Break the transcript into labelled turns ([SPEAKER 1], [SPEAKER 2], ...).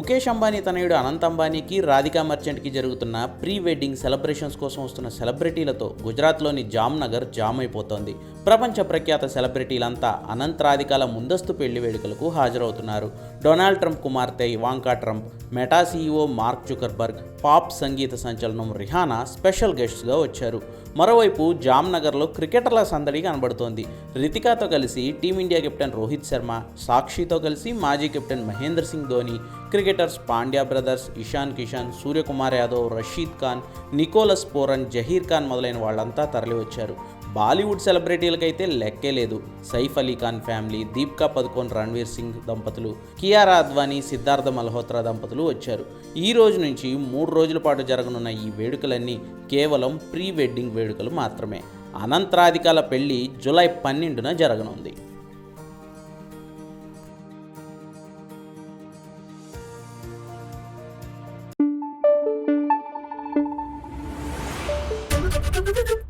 [SPEAKER 1] ముఖేష్ అంబానీ తనయుడు అనంత్ అంబానీకి రాధికా మర్చెంట్కి జరుగుతున్న pre wedding celebrations కోసం వస్తున్న సెలబ్రిటీలతో గుజరాత్లోని జామ్నగర్ జామ్ అయిపోతోంది. ప్రపంచ ప్రఖ్యాత సెలబ్రిటీలంతా అనంతరాధికాల ముందస్తు పెళ్ళి వేడుకలకు హాజరవుతున్నారు. డొనాల్డ్ ట్రంప్ కుమార్తె Ivanka Trump Meta CEO Mark Zuckerberg pop సంగీత సంచలనం రిహానా స్పెషల్ గెస్ట్గా వచ్చారు. మరోవైపు జామ్నగర్లో క్రికెటర్ల సందడి కనబడుతోంది. రితికాతో కలిసి team India captain Rohit Sharma సాక్షితో కలిసి మాజీ captain Mahendra Singh Dhoni cricketers Pandya brothers Ishan Kishan Suryakumar Yadav Rashid Khan Nicholas Pooran Zaheer Khan మొదలైన వాళ్ళంతా తరలివచ్చారు. బాలీవుడ్ సెలబ్రిటీలకైతే లెక్కే లేదు. సైఫ్ అలీ ఖాన్ ఫ్యామిలీ దీపికా పదుకోన్ రణ్వీర్ సింగ్ దంపతులు కియారా అద్వానీ సిద్ధార్థ మల్హోత్రా దంపతులు వచ్చారు. ఈ రోజు నుంచి మూడు రోజుల పాటు జరగనున్న ఈ వేడుకలన్నీ కేవలం ప్రీ వెడ్డింగ్ వేడుకలు మాత్రమే. అనంతరాధికాల పెళ్ళి జూలై పన్నెండున జరగనుంది.
[SPEAKER 2] Thank you.